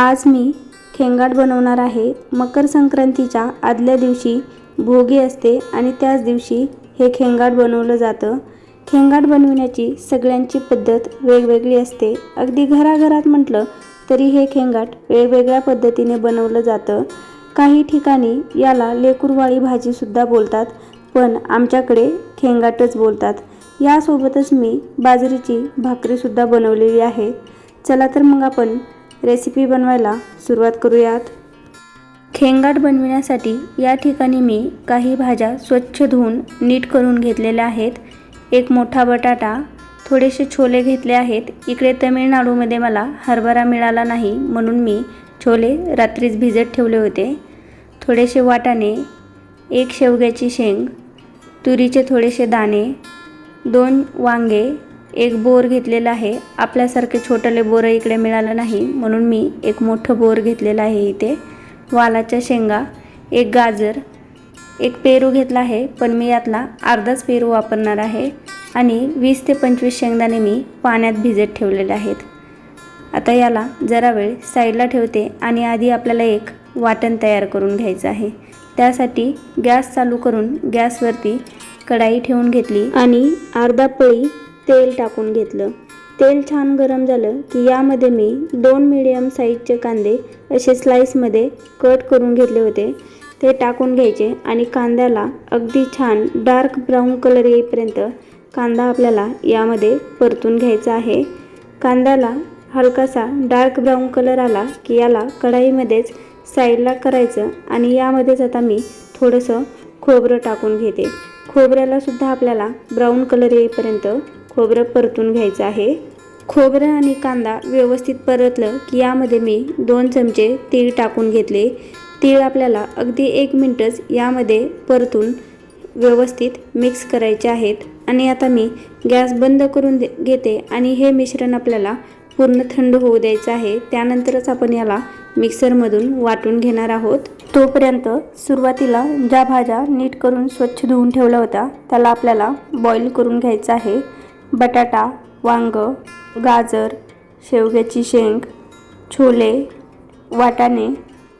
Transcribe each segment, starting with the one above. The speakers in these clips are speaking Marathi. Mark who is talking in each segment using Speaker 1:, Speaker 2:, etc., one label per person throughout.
Speaker 1: आज मी खेंगाट बनवणार आहे मकर संक्रांतीच्या आदल्या दिवशी भोगी असते आणि त्याच दिवशी हे खेंगाट बनवलं जातं. खेंगाट बनवण्याची सगळ्यांची पद्धत वेगवेगळी असते. अगदी घराघरात म्हटलं तरी हे खेंगाट वेगवेगळ्या पद्धतीने बनवलं जातं. काही ठिकाणी याला लेकुरवाळी भाजीसुद्धा बोलतात पण आमच्याकडे खेंगाटच बोलतात. यासोबतच मी बाजरीची भाकरीसुद्धा बनवलेली आहे. चला तर मग आपण रेसिपी बनवायला सुरुवात करूयात. खेंगाट बनविण्यासाठी या ठिकाणी मी काही भाज्या स्वच्छ धुवून नीट करून घेतलेल्या आहेत. एक मोठा बटाटा थोडेसे छोले घेतले आहेत. इकडे तमिळनाडूमध्ये मला हरभरा मिळाला नाही म्हणून मी छोले रात्रीच भिजत ठेवले होते. थोडेसे वाटाणे एक शेवग्याची शेंग तुरीचे थोडेसे दाणे दोन वांगे एक बोर घेतलेला आहे. आपल्यासारखे छोटले बोरं इकडे मिळालं नाही म्हणून मी एक मोठं बोर घेतलेलं आहे इथे. वालाच्या शेंगा एक गाजर एक पेरू घेतला आहे पण मी यातला अर्धाच पेरू वापरणार आहे आणि वीस ते पंचवीस शेंगदाणे मी पाण्यात भिजत ठेवलेले आहेत. आता याला जरा वेळ साईडला ठेवते आणि आधी आपल्याला एक वाटण तयार करून घ्यायचं आहे. त्यासाठी गॅस चालू करून गॅसवरती कढाई ठेवून घेतली आणि अर्धा पळी तेल टाकून घेतलं. तेल छान गरम झालं की यामध्ये मी दोन मिडियम साईजचे कांदे असे स्लाईसमध्ये कट करून घेतले होते. ते टाकून घ्यायचे आणि कांद्याला अगदी छान डार्क ब्राऊन कलर येईपर्यंत कांदा आपल्याला यामध्ये परतून घ्यायचा आहे. कांद्याला हलकासा डार्क ब्राऊन कलर आला की याला कढाईमध्येच साईडला करायचं आणि यामध्येच आता मी थोडंसं खोबरं टाकून घेते. खोबऱ्यालासुद्धा आपल्याला ब्राऊन कलर येईपर्यंत खोबरं परतून घ्यायचं आहे. खोबरं आणि कांदा व्यवस्थित परतलं की यामध्ये मी दोन चमचे तीळ टाकून घेतले. तीळ आपल्याला अगदी एक मिनटच यामध्ये परतून व्यवस्थित मिक्स करायचे आहेत. आणि आता मी गॅस बंद करून दे घेते आणि हे मिश्रण आपल्याला पूर्ण थंड होऊ द्यायचं आहे. त्यानंतरच आपण याला मिक्सरमधून वाटून घेणार आहोत. तोपर्यंत सुरुवातीला ज्या भाज्या नीट करून स्वच्छ धुवून ठेवल्या होत्या त्याला आपल्याला बॉईल करून घ्यायचं आहे. बटाटा वांग गाजर शेवग्याची शेंग छोले वाटाणे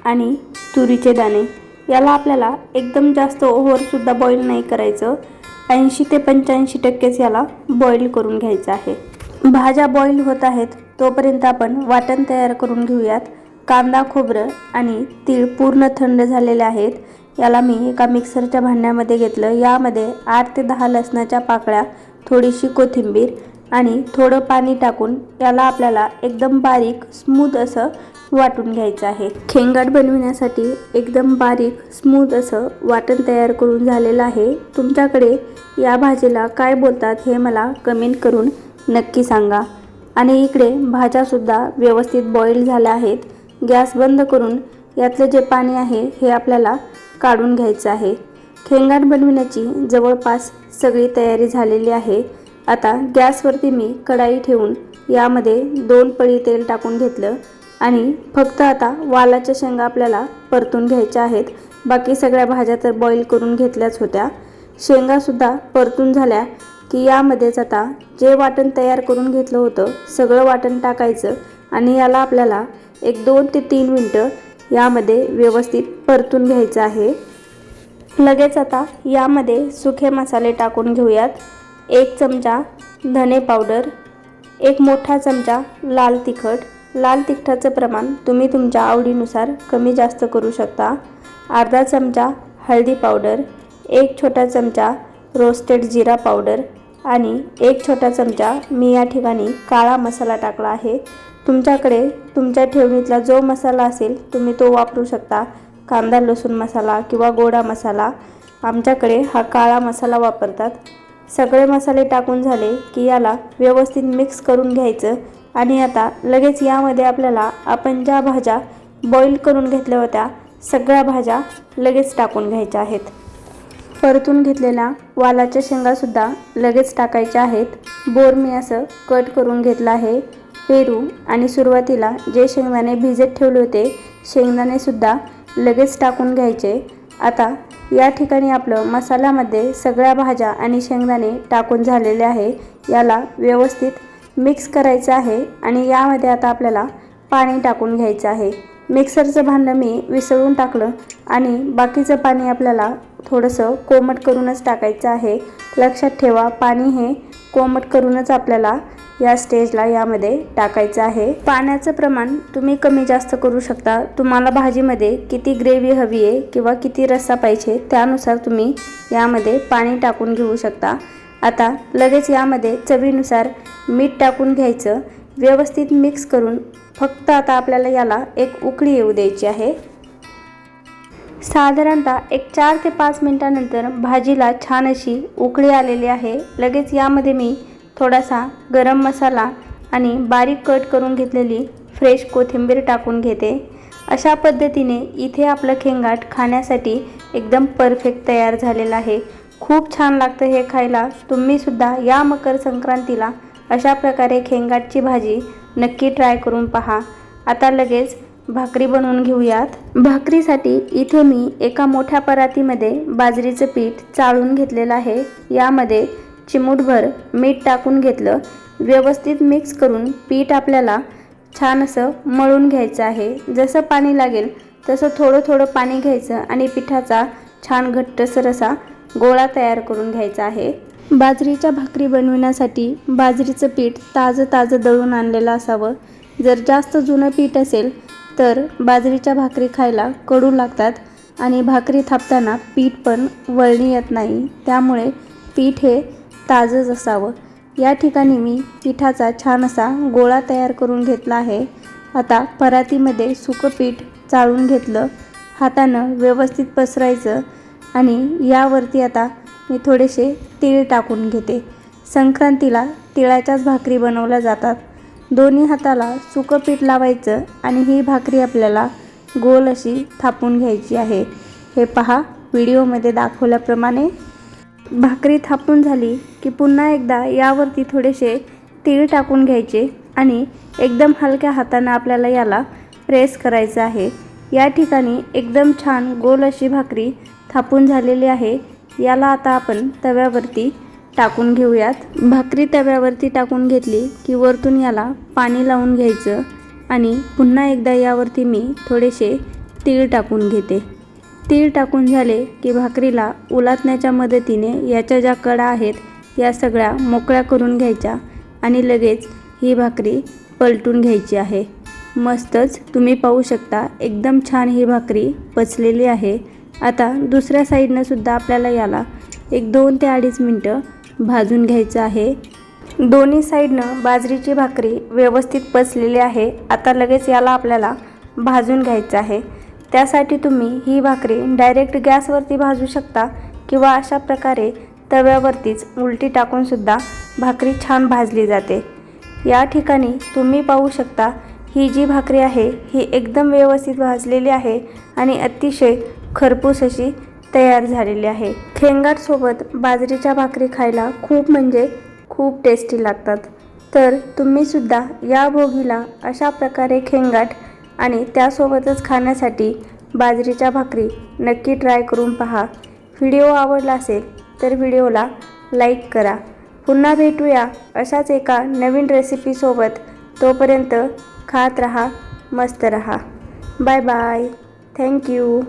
Speaker 1: आणि तुरीचे दाणे. याला आपल्याला एकदम जास्त ओव्हरसुद्धा बॉईल नाही करायचं. ऐंशी ते पंच्याऐंशी टक्केच याला बॉईल करून घ्यायचं आहे. भाज्या बॉईल होत आहेत तोपर्यंत आपण वाटण तयार करून घेऊयात. कांदा खोबरं आणि तीळ पूर्ण थंड झालेले आहेत. याला मी एका मिक्सरच्या भांड्यामध्ये घेतलं. यामध्ये आठ ते दहा लसणाच्या पाकळ्या थोडीशी कोथिंबीर आणि थोडं पाणी टाकून त्याला आपल्याला एकदम बारीक स्मूथ असं वाटून घ्यायचं आहे. खेंगाट बनविण्यासाठी एकदम बारीक स्मूथ असं वाटण तयार करून झालेलं आहे. तुमच्याकडे या भाजीला काय बोलतात हे मला कमेंट करून नक्की सांगा. आणि इकडे भाज्यासुद्धा व्यवस्थित बॉईल झाल्या आहेत. गॅस बंद करून यातलं जे पाणी आहे हे आपल्याला काढून घ्यायचं आहे. खेंगाट बनविण्याची जवळपास सगळी तयारी झालेली आहे. आता गॅसवरती मी कढाई ठेवून यामध्ये दोन पळी तेल टाकून घेतलं आणि फक्त आता वालाच्या शेंगा आपल्याला परतून घ्यायच्या आहेत. बाकी सगळ्या भाज्या तर बॉईल करून घेतल्याच होत्या. शेंगासुद्धा परतून झाल्या की यामध्येच आता जे वाटण तयार करून घेतलं होतं सगळं वाटण टाकायचं आणि याला आपल्याला एक दोन ते तीन मिनटं यामध्ये व्यवस्थित परतून घ्यायचं आहे. लगेच आता यामध्ये सुखे मसाले टाकून घेऊयात. एक चमचा धने पावडर एक मोठा चमचा लाल तिखट. लाल तिखटाचं प्रमाण तुम्ही तुमच्या आवडीनुसार कमी जास्त करू शकता. अर्धा चमचा हळदी पावडर एक छोटा चमचा रोस्टेड जिरा पावडर आणि एक छोटा चमचा मी या ठिकाणी काळा मसाला टाकला आहे. तुमच्याकडे तुमच्या ठेवणीतला जो मसाला असेल तुम्ही तो वापरू शकता. कांदा लसूण मसाला किंवा गोडा मसाला आमच्याकडे हा काळा मसाला वापरतात. सगळे मसाले टाकून झाले की याला व्यवस्थित मिक्स करून घ्यायचं आणि आता लगेच यामध्ये आपल्याला आपण ज्या भाज्या बॉईल करून घेतल्या होत्या सगळ्या भाज्या लगेच टाकून घ्यायच्या आहेत. परतून घेतलेल्या वालाच्या शेंगासुद्धा लगेच टाकायच्या आहेत. बोर मी असं कट करून घेतलं आहे. पेरू आणि सुरुवातीला जे शेंगदाणे भिजत ठेवले होते शेंगदाणेसुद्धा लगेच टाकून घ्यायचे. आता या ठिकाणी आपलं मसाल्यामध्ये सगळ्या भाज्या आणि शेंगदाणे टाकून झालेले आहे. याला व्यवस्थित मिक्स करायचं आहे आणि यामध्ये आता आपल्याला पाणी टाकून घ्यायचं आहे. मिक्सरचं भांडं मी विसळून टाकलं आणि बाकीचं पाणी आपल्याला थोडंसं कोमट करूनच टाकायचं आहे. लक्षात ठेवा पाणी हे कोमट करूनच आपल्याला या स्टेजला यामध्ये टाकायचं आहे. पाण्याचं प्रमाण तुम्ही कमी जास्त करू शकता. तुम्हाला भाजीमध्ये किती ग्रेव्ही हवी आहे किंवा किती रस्सा पाहिजे त्यानुसार तुम्ही यामध्ये पाणी टाकून घेऊ शकता. आता लगेच यामध्ये चवीनुसार मीठ टाकून घ्यायचं. व्यवस्थित मिक्स करून फक्त आता आपल्याला याला एक उकळी येऊ द्यायची आहे. साधारणतः एक चार ते पाच मिनटानंतर भाजीला छान अशी उकळी आलेली आहे. लगेच यामध्ये मी थोडासा गरम मसाला आणि बारीक कट करून घेतलेली फ्रेश कोथिंबीर टाकून घेते. अशा पद्धतीने इथे आपलं खेंगाट खाण्यासाठी एकदम परफेक्ट तयार झालेलं आहे. खूप छान लागतं हे खायला. तुम्हीसुद्धा या मकर संक्रांतीला अशा प्रकारे खेंगाटची भाजी नक्की ट्राय करून पहा. आता लगेच भाकरी बनवून घेऊयात. भाकरीसाठी इथे मी एका मोठ्या परातीमध्ये बाजरीचं पीठ चाळून घेतलेलं आहे. यामध्ये चिमूटभर मीठ टाकून घेतलं. व्यवस्थित मिक्स करून पीठ आपल्याला छान असं मळून घ्यायचं आहे. जसं पाणी लागेल तसं थोडं थोडं पाणी घ्यायचं आणि पिठाचा छान घट्टसर असा गोळा तयार करून घ्यायचा आहे. बाजरीच्या भाकरी बनविण्यासाठी बाजरीचं पीठ ताजं ताजं दळून आणलेलं असावं. जर जास्त जुनं पीठ असेल तर बाजरीच्या भाकरी खायला कडू लागतात आणि भाकरी थापताना पीठ पण वळणी येत नाही. त्यामुळे पीठ हे ताजंच असावं. या ठिकाणी मी पिठाचा छान असा गोळा तयार करून घेतला आहे. आता परातीमध्ये सुकं पीठ चाळून घेतलं. हातानं व्यवस्थित पसरायचं आणि यावरती आता मी थोडेसे तीळ टाकून घेते. संक्रांतीला तिळाच्याच भाकरी बनवल्या जातात. दोन्ही हाताला सुकं पीठ लावायचं आणि ही भाकरी आपल्याला गोल अशी थापून घ्यायची आहे. हे पहा व्हिडिओमध्ये दाखवल्याप्रमाणे भाकरी थापून झाली की पुन्हा एकदा यावरती थोडेसे तीळ टाकून घ्यायचे आणि एकदम हलक्या हातानं आपल्याला याला प्रेस करायचं आहे. या ठिकाणी एकदम छान गोल अशी भाकरी थापून झालेली आहे. याला आता आपण तव्यावरती टाकून घेऊयात. भाकरी तव्यावरती टाकून घेतली की वरतून याला पाणी लावून घ्यायचं आणि पुन्हा एकदा यावरती मी थोडेसे तीळ टाकून घेते. तीळ टाकून झाले की भाकरीला उलाटण्याच्या मदतीने याच्या ज्या कडा आहेत या सगळ्या मोकळ्या करून घ्यायच्या आणि लगेच ही भाकरी पलटून घ्यायची आहे. मस्तच तुम्ही पाहू शकता एकदम छान ही भाकरी पचलेली आहे. आता दुसऱ्या साईडनं सुद्धा आपल्याला याला एक दोन ते अडीच मिनटं भाजून घ्यायचं आहे. दोन्ही साईडनं बाजरीची भाकरी व्यवस्थित पचलेली आहे. आता लगेच याला आपल्याला भाजून घ्यायचं आहे. त्यासाठी तुम्ही ही भाकरी डायरेक्ट गॅसवरती भाजू शकता किंवा अशा प्रकारे तव्यावरतीच उलटी टाकूनसुद्धा भाकरी छान भाजली जाते. या ठिकाणी तुम्ही पाहू शकता ही जी भाकरी आहे ही एकदम व्यवस्थित भाजलेली आहे आणि अतिशय खरपूस अशी तयार झालेली आहे. खेंगाटसोबत बाजरीच्या भाकरी खायला खूप म्हणजे खूप टेस्टी लागतात. तर तुम्हीसुद्धा या भोगीला अशा प्रकारे खेंगाट आणि त्यासोबतच खाण्यासाठी बाजरीच्या भाकरी नक्की ट्राय करून पहा. व्हिडिओ आवडला असेल तर व्हिडिओला लाईक करा. पुन्हा भेटूया अशाच एका नवीन रेसिपीसोबत तोपर्यंत खात रहा मस्त रहा. Bye bye thank you